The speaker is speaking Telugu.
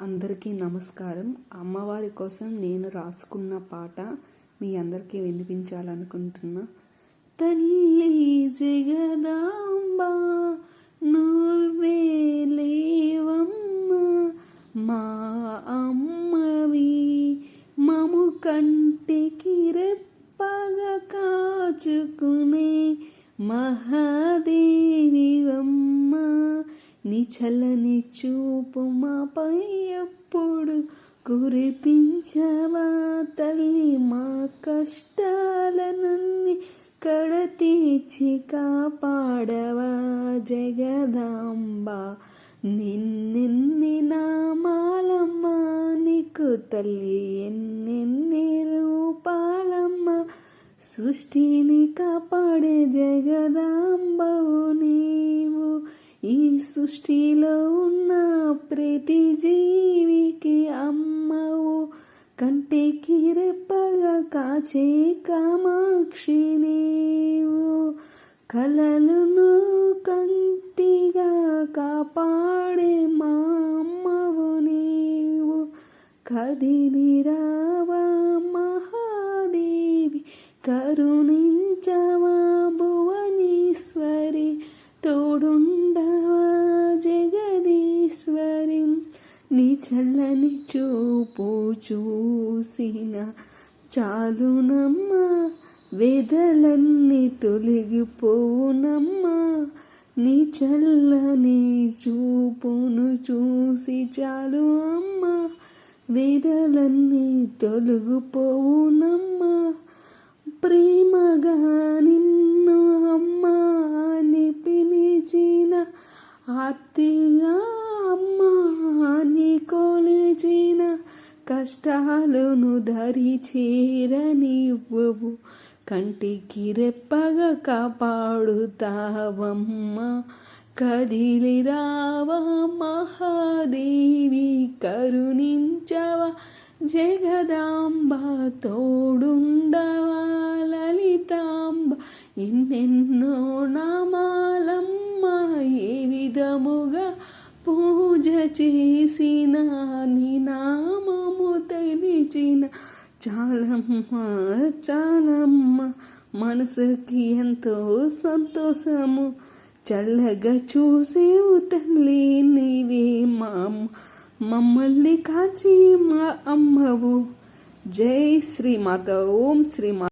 అందరికీ నమస్కారం. అమ్మవారి కోసం నేను రాసుకున్న పాట మీ అందరికీ వినిపించాలనుకుంటున్నా. తల్లి జగదాంబ నువ్వే లేవమ్మ మా అమ్మవి మము కంటికి రెప్పగా కాచుకునే మహాదేవివమ్మ. నీ చల్లని చూపు మాపై ఎప్పుడు కురిపించవా తల్లి? మా కష్టాలనన్ని కడతీచి కాపాడవా జగదాంబ? నిన్నెన్ని నామాలమ్మ నీకు తల్లి ఎన్నెన్ని రూపాలమ్మ? సృష్టిని కాపాడే జగదాంబవు నీ ఈ సృష్టిలో ఉన్న ప్రతి జీవికి అమ్మవు. కంటికి రెప్పగా కాచే కామాక్షి నీవు. కలలను కంటిగా కాపాడే మా అమ్మవు నీవు. కదిలిరావా మహాదేవి కరుణించవా తోడుండవా జగదీశ్వరి? నీ చల్లని చూపు చూసిన చాలునమ్మా వేదలన్నీ తొలగిపోవునమ్మా. నీ చల్లని చూపును చూసి చాలు అమ్మ వేదలన్నీ తొలగిపోవునమ్మా. ప్రేమగాని అత్తిగా అమ్మా నీ కొలిచిన కష్టాలను ధరి చేరనివ్వవు. కంటికి రెప్పగా కాపాడుతావమ్మా. కదిలి రావ మహాదేవి కరుణించవ జగదాంబ తోడుండవ లలితాంబ. ఎన్నెన్నో విధముగా పూజ చేసిన నీ నామము తెలిచిన చాలమ్మ చాలమ్మ మనసుకి ఎంతో సంతోషము. చల్లగా చూసేవు తల్లి నీవే మా మమ్మల్ని కాచి మా అమ్మవు. జై శ్రీమాత ఓం శ్రీమాత